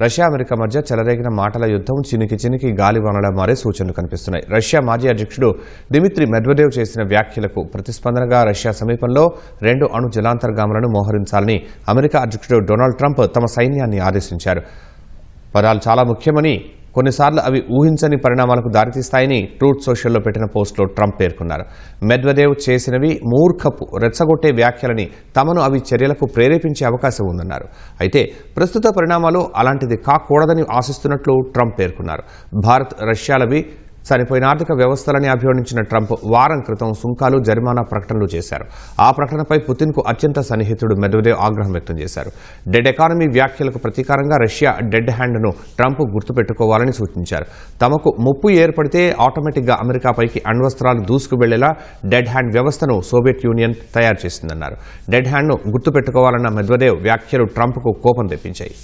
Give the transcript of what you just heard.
Russia America మధ్య చెలరేగిన మాటల యుద్ధం చినికి చినికి గాలివానలా మారే సూచనలు కనిపిస్తున్నాయి. రష్యా మాజీ అధ్యక్షుడు దిమిత్రి మెద్వదేవ్ చేసిన వ్యాఖ్యలకు ప్రతిస్పందనగా రష్యా సమీపంలో రెండు అణు జలాంతర్గాములను మోహరించాలని అమెరికా అధ్యక్షుడు డొనాల్డ్ ట్రంప్ తమ సైన్యాన్ని ఆదేశించారు. పదాలు చాలా ముఖ్యమని కొన్నిసార్లు అవి ఊహించని పరిణామాలకు దారితీస్తాయని ట్రూత్ సోషల్లో పెట్టిన పోస్టులో ట్రంప్ పేర్కొన్నారు. మెద్వదేవ్ చేసినవి మూర్ఖపు రెచ్చగొట్టే వ్యాఖ్యలని తమను అవి చర్యలకు ప్రేరేపించే అవకాశం ఉందన్నారు. అయితే ప్రస్తుత పరిణామాలు అలాంటిది కాకూడదని ఆశిస్తున్నట్లు ట్రంప్ పేర్కొన్నారు. భారత్ రష్యాలవి చనిపోయిన ఆర్థిక వ్యవస్థలని అభివర్ణించిన ట్రంప్ వారం క్రితం సుంకాలు జరిమానా ప్రకటనలు చేశారు. ఆ ప్రకటనపై పుతిన్కు అత్యంత సన్నిహితుడు మెదవదేవ్ ఆగ్రహం వ్యక్తం చేశారు. డెడ్ ఎకానమీ వ్యాఖ్యలకు ప్రతీకారంగా రష్యా డెడ్ హ్యాండ్ను ట్రంప్ గుర్తుపెట్టుకోవాలని సూచించారు. తమకు ముప్పు ఏర్పడితే ఆటోమేటిక్గా అమెరికాపైకి అణ్వస్త్రాలు దూసుకువెళ్ళేలా డెడ్ హ్యాండ్ వ్యవస్థను సోవియట్ యూనియన్ తయారు చేసిందన్నారు. డెడ్ హ్యాండ్ను గుర్తుపెట్టుకోవాలన్న మెద్వదేవ్ వ్యాఖ్యలు ట్రంప్కు కోపం తెప్పించాయి.